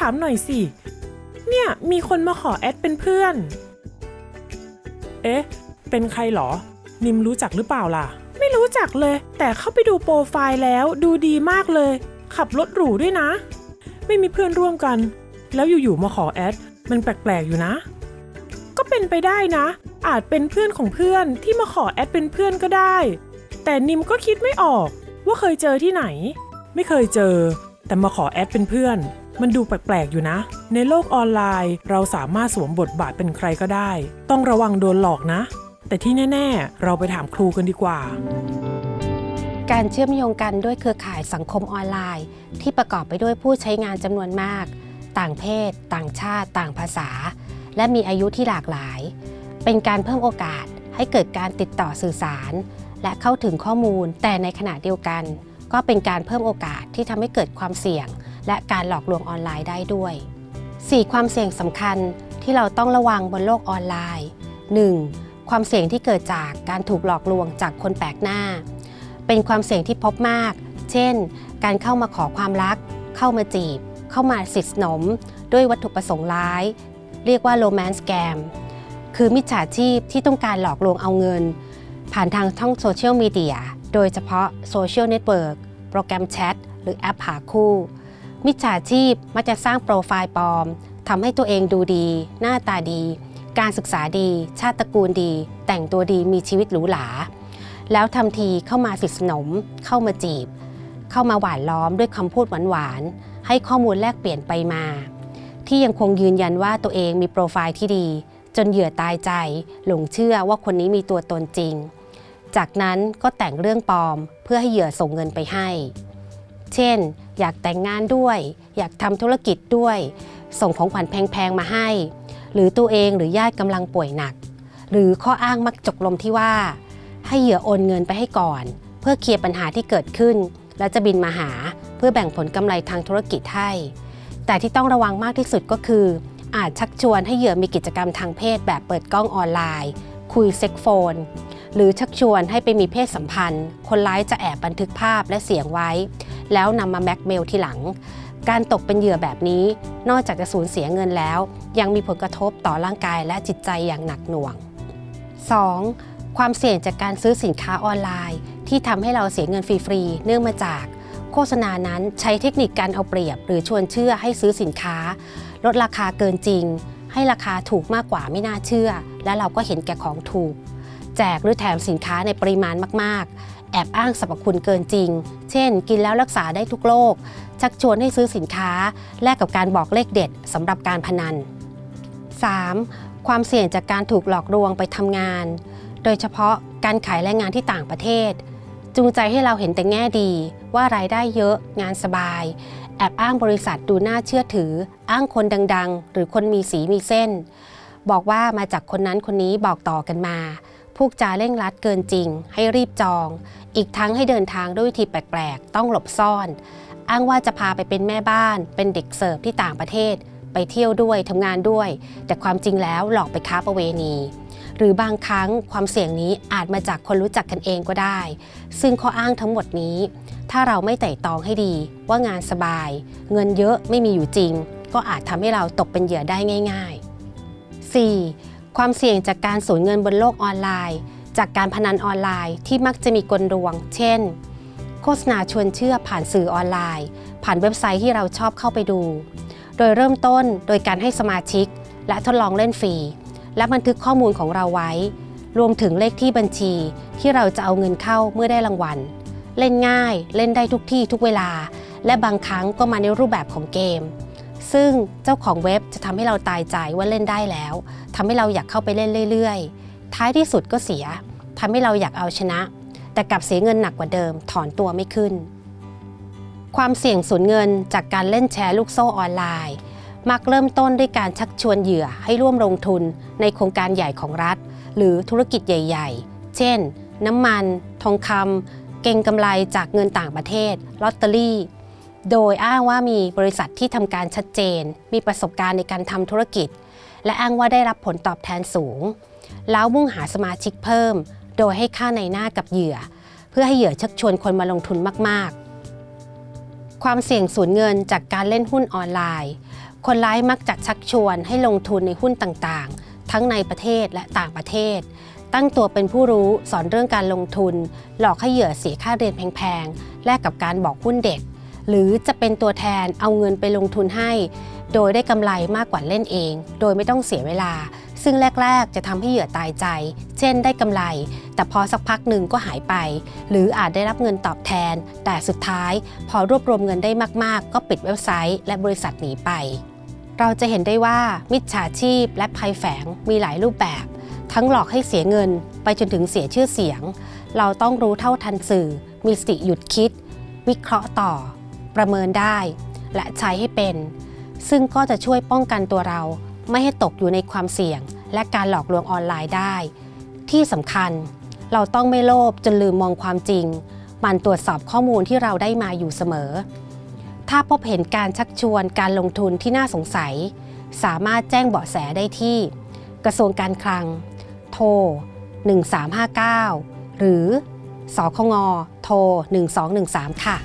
ถามหน่อยสิ เนี่ยมีคนมาขอแอดเป็นเพื่อน เอ๊ะ เป็นใครเหรอ นิมรู้จักหรือเปล่าล่ะ ไม่รู้จักเลย แต่เข้าไปดูโปรไฟล์แล้วดูดีมากเลย ขับรถหรูด้วยนะ ไม่มีเพื่อนร่วมกัน แล้วอยู่ๆมาขอแอด มันแปลกๆอยู่นะ ก็เป็นไปได้นะ อาจเป็นเพื่อนของเพื่อนที่มาขอแอดเป็นเพื่อนก็ได้ แต่นิมก็คิดไม่ออกว่าเคยเจอที่ไหน ไม่เคยเจอ แต่มาขอแอดเป็นเพื่อน มันดูแปลกๆอยู่นะ ในโลกออนไลน์ เราสามารถสวมบทบาทเป็นใครก็ได้ ต้องระวังโดนหลอกนะ แต่ที่แน่ ๆ เราไปถามครูกันดีกว่า การเชื่อมโยงกันด้วยเครือข่ายสังคมออนไลน์ ที่ประกอบไปด้วยผู้ใช้งานจำนวนมาก ต่างเพศ ต่างชาติ ต่างภาษา และมีอายุที่หลากหลาย เป็นการเพิ่มโอกาสให้เกิดการติดต่อสื่อสาร และเข้าถึงข้อมูล แต่ในขณะเดียวกัน ก็เป็นการเพิ่มโอกาสที่ทำให้เกิดความเสี่ยง และการหลอกลวงออนไลน์ได้ด้วย 4. ความเสี่ยงสำคัญที่เราต้องระวังบนโลกออนไลน์ 1. ความเสี่ยงที่เกิดจากการถูกหลอกลวงจากคนแปลกหน้า เป็นความเสี่ยงที่พบมาก เช่น การเข้ามาขอความรัก เข้ามาจีบ เข้ามาสิทธิ์สนม ด้วยวัตถุประสงค์ร้าย เรียกว่า romance scam คือมิจฉาชีพที่ต้องการหลอกลวงเอาเงิน ผ่านทางช่องโซเชียลมีเดียโดยเฉพาะโซเชียลเน็ตเวิร์กโปรแกรมแชทหรือแอปหาคู่ มิจฉาชีพมักจะสร้างโปรไฟล์ปลอมทำให้ตัวเองดูดี หน้าตาดี การศึกษาดี ชาติตระกูลดี แต่งตัวดีมีชีวิตหรูหรา แล้วทำทีเข้ามาสิทสนม เข้ามาจีบ เข้ามาหวานล้อมด้วยคำพูดหวานๆ ให้ข้อมูลแลกเปลี่ยนไปมา ที่ยังคงยืนยันว่าตัวเองมีโปรไฟล์ที่ดี จนเหยื่อตายใจ หลงเชื่อว่าคนนี้มีตัวตนจริง จากนั้นก็แต่งเรื่องปลอมเพื่อให้เหยื่อส่งเงินไปให้ เช่น อยากแต่งงานด้วย อยากทำธุรกิจด้วย ส่งของขวัญแพงๆมาให้ หรือตัวเองหรือญาติกำลังป่วยหนัก หรือข้ออ้างมักจกลมที่ว่า ให้เหยื่อโอนเงินไปให้ก่อน เพื่อเคลียร์ปัญหาที่เกิดขึ้น แล้วจะบินมาหาเพื่อแบ่งผลกำไรทางธุรกิจให้ แต่ที่ต้องระวังมากที่สุดก็คือ อาจชักชวนให้เหยื่อมีกิจกรรมทางเพศแบบเปิดกล้องออนไลน์ คุยเซ็กโฟนหรือชักชวนให้ไปมีเพศสัมพันธ์ คนร้ายจะแอบบันทึกภาพและเสียงไว้ แล้วนำมาแบ็กเมลทีหลัง การตกเป็นเหยื่อแบบนี้ นอกจากจะสูญเสียเงินแล้ว ยังมีผลกระทบต่อร่างกายและจิตใจอย่างหนักหน่วง 2. ความเสี่ยงจากการซื้อสินค้าออนไลน์ ที่ทำให้เราเสียเงินฟรีๆเนื่องมาจาก โฆษณานั้นใช้เทคนิคการเอาเปรียบ หรือชวนเชื่อให้ซื้อสินค้า ลดราคาเกินจริง ให้ราคาถูกมากกว่าไม่น่าเชื่อ และเราก็เห็นแก่ของถูก แจกหรือแถมสินค้าในปริมาณมากๆ แอบอ้างสรรพคุณเกินจริง เช่น กินแล้วรักษาได้ทุกโรค ชักชวนให้ซื้อสินค้า แลกกับการบอกเลขเด็ดสำหรับการพนัน 3. ความเสี่ยงจากการถูกหลอกลวงไปทำงาน โดยเฉพาะการขายแรงงานที่ต่างประเทศ จูงใจให้เราเห็นแต่แง่ดี ว่ารายได้เยอะ งานสบาย แอบอ้างบริษัทดูน่าเชื่อถือ อ้างคนดัง ๆ หรือคนมีสีมีเส้น บอกว่ามาจากคนนั้นคนนี้บอกต่อกันมา พูกจาเร่งรัดเกินจริง ให้รีบจอง อีกทั้งให้เดินทางด้วยวิธีแปลกๆ ต้องหลบซ่อน อ้างว่าจะพาไปเป็นแม่บ้าน เป็นเด็กเสิร์ฟที่ต่างประเทศ ไปเที่ยวด้วยทำงานด้วย แต่ความจริงแล้วหลอกไปค้าประเวณี หรือบางครั้งความเสี่ยงนี้อาจมาจากคนรู้จักกันเองก็ได้ ซึ่งข้ออ้างทั้งหมดนี้ ถ้าเราไม่ไต่ตองให้ดี ว่างานสบาย เงินเยอะไม่มีอยู่จริง ก็อาจทำให้เราตกเป็นเหยื่อได้ง่าย ๆ 4. ความเสี่ยงจากการสูญเงินบนโลกออนไลน์ จากการพนันออนไลน์ที่มักจะมีกลลวง เช่น โฆษณาชวนเชื่อผ่านสื่อออนไลน์ ผ่านเว็บไซต์ที่เราชอบเข้าไปดู โดยเริ่มต้นโดยการให้สมาชิก และทดลองเล่นฟรี และบันทึกข้อมูลของเราไว้ รวมถึงเลขที่บัญชีที่เราจะเอาเงินเข้าเมื่อได้รางวัล เล่นง่าย เล่นได้ทุกที่ทุกเวลา และบางครั้งก็มาในรูปแบบของเกม ซึ่งเจ้าของเว็บจะทำให้เราตายใจว่าเล่นได้แล้วทำให้เราอยากเข้าไปเล่นเรื่อยๆ ท้ายที่สุดก็เสียทำให้เราอยากเอาชนะ แต่กลับเสียเงินหนักกว่าเดิม ถอนตัวไม่ขึ้น ความเสี่ยงสูญเงินจากการเล่นแชร์ลูกโซ่ออนไลน์ มักเริ่มต้นด้วยการชักชวนเหยื่อให้ร่วมลงทุนในโครงการใหญ่ของรัฐ หรือธุรกิจใหญ่ ๆ เช่น น้ำมัน ทองคำเก่งกำไรจากเงินต่างประเทศ ลอตเตอรี่ โดยอ้างว่ามีบริษัทที่ทำการชัดเจน มีประสบการณ์ในการทำธุรกิจ และอ้างว่าได้รับผลตอบแทนสูง แล้วมุ่งหาสมาชิกเพิ่ม โดยให้ค่าในหน้ากับเหยื่อ เพื่อให้เหยื่อชักชวนคนมาลงทุนมาก ๆ ความเสี่ยงสูญเงินจากการเล่นหุ้นออนไลน์ คนร้ายมักจะชักชวนให้ลงทุนในหุ้นต่างๆ ทั้งในประเทศและต่างประเทศ ตั้งตัวเป็นผู้รู้สอนเรื่องการลงทุน หลอกให้เหยื่อเสียค่าเรียนแพงๆ แลกกับการบอกหุ้นเด็ด หรือจะเป็นตัวแทนเอาเงินไปลงทุนให้ โดยได้กำไรมากกว่าเล่นเอง โดยไม่ต้องเสียเวลา ซึ่งแรก ๆ จะทำให้เหยื่อตายใจ เช่นได้กำไร แต่พอสักพักหนึ่งก็หายไป หรืออาจได้รับเงินตอบแทน แต่สุดท้าย พอรวบรวมเงินได้มากๆ ก็ปิดเว็บไซต์ และบริษัทหนีไป เราจะเห็นได้ว่ามิจฉาชีพและภัยแฝงมีหลายรูปแบบ ทั้งหลอกให้เสียเงิน ไปจนถึงเสียชื่อเสียง เราต้องรู้เท่าทันสื่อ มีสติหยุดคิด วิเคราะห์ต่อ ประเมินได้ และใช้ให้เป็น ซึ่งก็จะช่วยป้องกันตัวเราไม่ให้ตกอยู่ในความเสี่ยง และการหลอกลวงออนไลน์ได้ ที่สำคัญ เราต้องไม่โลภจนลืมมองความจริงมันตรวจสอบข้อมูลที่เราได้มาอยู่เสมอ ถ้าพบเห็นการชักชวนการลงทุนที่น่าสงสัย สามารถแจ้งเบาะแสได้ที่ กระทรวงการคลัง โทร 1359 หรือสคงโทร 1213 ค่ะ